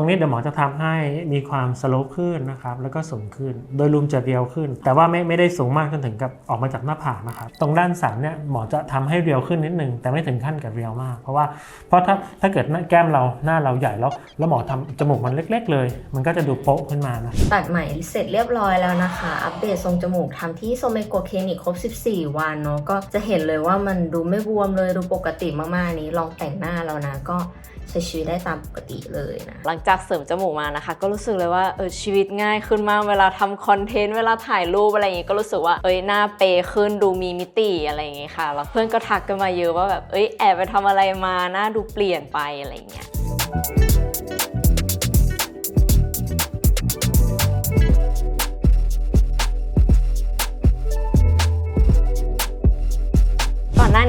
ตรงนี้เดี๋ยวหมอจะทำให้มีความสโลปขึ้นนะครับ แล้วก็สูงขึ้น โดยรวมจะเรียวขึ้น แต่ว่าไม่ไม่ได้สูงมากจนถึงกับออกมาจากหน้าผากนะครับ ตรงด้านสันเนี่ยหมอจะทำให้เรียวขึ้นนิดนึง แต่ไม่ถึงขั้นกับเรียวมาก เพราะว่าเพราะถ้าถ้าเกิดหน้าแก้มเราหน้าเราใหญ่แล้ว แล้วหมอทำจมูกมันเล็ก ๆ เลย มันก็จะดูโป๊ะขึ้นมานะ ตัดใหม่เสร็จเรียบร้อยแล้วนะคะ อัปเดตทรงจมูกทำที่โซเมโกเคนิกครบ 14 วันเนาะ ก็จะเห็นเลยว่ามันดูไม่บวมเลย ดูปกติมากๆนี้ลองแต่งหน้าแล้วนะ ก็ใช้ชีวิตได้ตามปกติเลยนะหลังจากเสริมจมูกมานะคะ ก็รู้สึกเลยว่าเออชีวิตง่ายขึ้นมากเวลาทำคอนเทนต์เวลาถ่ายรูปอะไรอย่างงี้ก็รู้สึกว่าเอ้ยหน้าเปย์ขึ้นดูมีมิติอะไรอย่างงี้ค่ะแล้วเพื่อนก็ทักกันมาเยอะว่าแบบเอ้ยแอบไปทำอะไรมาหน้าดูเปลี่ยนไปอะไรอย่างเงี้ย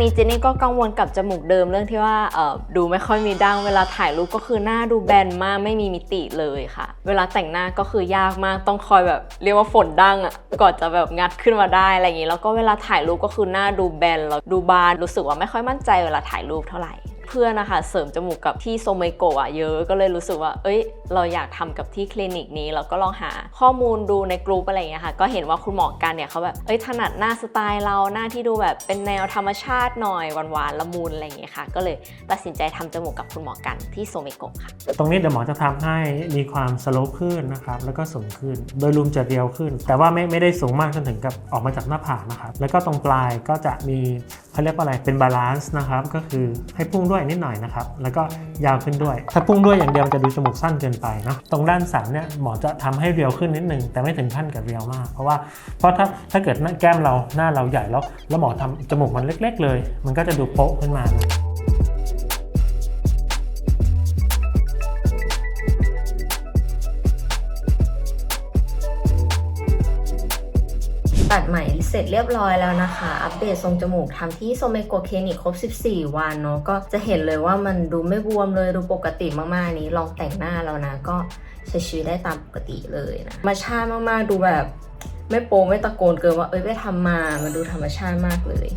นี้เจนนี่ก็กังวลกับจมูกเดิมเรื่องที่ว่าเออดูไม่ค่อยมีดั้งเวลาถ่ายรูปก็คือหน้าดูแบนมากไม่มีมิติเลยค่ะ เวลาแต่งหน้าก็คือยากมากต้องคอยแบบเรียกว่าฝนดั้งอะ่ะก่อนจะแบบงัดขึ้นมาได้อะไรอย่างนี้แล้วก็เวลาถ่ายรูปก็คือหน้าดูแบนแล้วดูบานรู้สึกว่าไม่ค่อยมั่นใจเวลาถ่ายรูปเท่าไหร่ เพื่อนนะคะเสริมจมูกกับที่โซเมโกะอะเยอะก็เลยรู้สึกว่า เอ้ย เราอยากทำกับที่คลินิกนี้เราก็ลองหาข้อมูลดูในกลุ่มอะไรอย่างเงี้ยค่ะ ก็เห็นว่าคุณหมอกันเนี่ยเขาแบบเอ้ยถนัดหน้าสไตล์เราหน้าที่ดูแบบเป็นแนวธรรมชาติหน่อยหวานๆละมุนอะไรอย่างเงี้ยค่ะ ก็เลยตัดสินใจทำจมูกกับคุณหมอกันที่โซเมโกะค่ะ ตรงนี้เดี๋ยวหมอจะทำให้มีความสโลปขึ้นนะครับแล้วก็สูงขึ้น โดยรวมจะเรียวขึ้น แต่ว่าไม่ไม่ได้สูงมากจนถึงกับออกมาจากหน้าผากนะครับแล้วก็ตรงปลายก็จะมี เขาเรียกว่าอะไรเป็นบาลานซ์นะครับก็คือให้พุ่งด้วยนิดหน่อยนะครับแล้วก็ยาวขึ้นด้วย ถ้าพุ่งด้วยอย่างเดียวจะดูจมูกสั้นเกินไปเนาะตรงด้านสันเนี่ยหมอจะทำให้เรียวขึ้นนิดนึงแต่ไม่ถึงขั้นกับเรียวมาก เพราะว่าเพราะถ้าถ้าเกิดหน้าแก้มเราหน้าเราใหญ่แล้ว แล้วหมอทำจมูกมันเล็ก ๆ เลย มันก็จะดูโป๊ะขึ้นมานะ ตัดใหม่เสร็จเรียบร้อยแล้วนะคะ อัปเดตทรงจมูกทำที่โซเมโกเคนิกครบ 14 วันเนาะก็จะเห็นเลยว่ามันดูไม่บวมเลยดูปกติมากๆนี้ลองแต่งหน้าแล้วนะก็ใช้ชีวิตได้ตามปกติเลยนะมาชาติมากๆดูแบบไม่โปไม่ตะโกนเกินว่าเอ้ยไปทำมา มันดูธรรมชาติมากเลย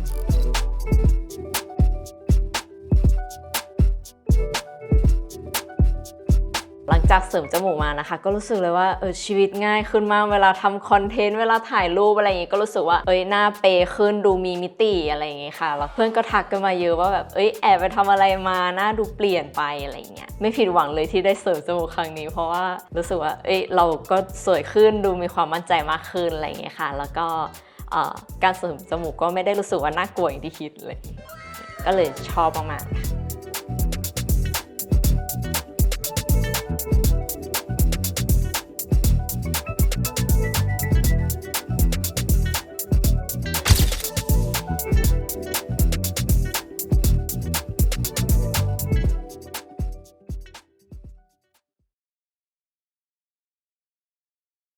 หลังจากเสริมจมูกมานะคะ ก็รู้สึกเลยว่าเออชีวิตง่ายขึ้นมากเวลาทำคอนเทนต์เวลาถ่ายรูปอะไรอย่างงี้ก็รู้สึกว่าเอ้ยหน้าเปขึ้นดูมีมิติอะไรอย่างงี้ค่ะแล้วเพื่อนก็ทักกันมาเยอะว่าแบบเอ้ยแอบไปทำอะไรมาหน้าดูเปลี่ยนไปอะไรอย่างเงี้ยไม่ผิดหวังเลยที่ได้เสริมจมูกครั้งนี้ เพราะว่ารู้สึกว่าเอ้ยเราก็สวยขึ้นดูมีความมั่นใจมากขึ้นอะไรอย่างเงี้ยค่ะ แล้วก็การเสริมจมูกก็ไม่ได้รู้สึกว่าน่ากลัวอย่างที่คิดเลย ก็เลยชอบมากๆ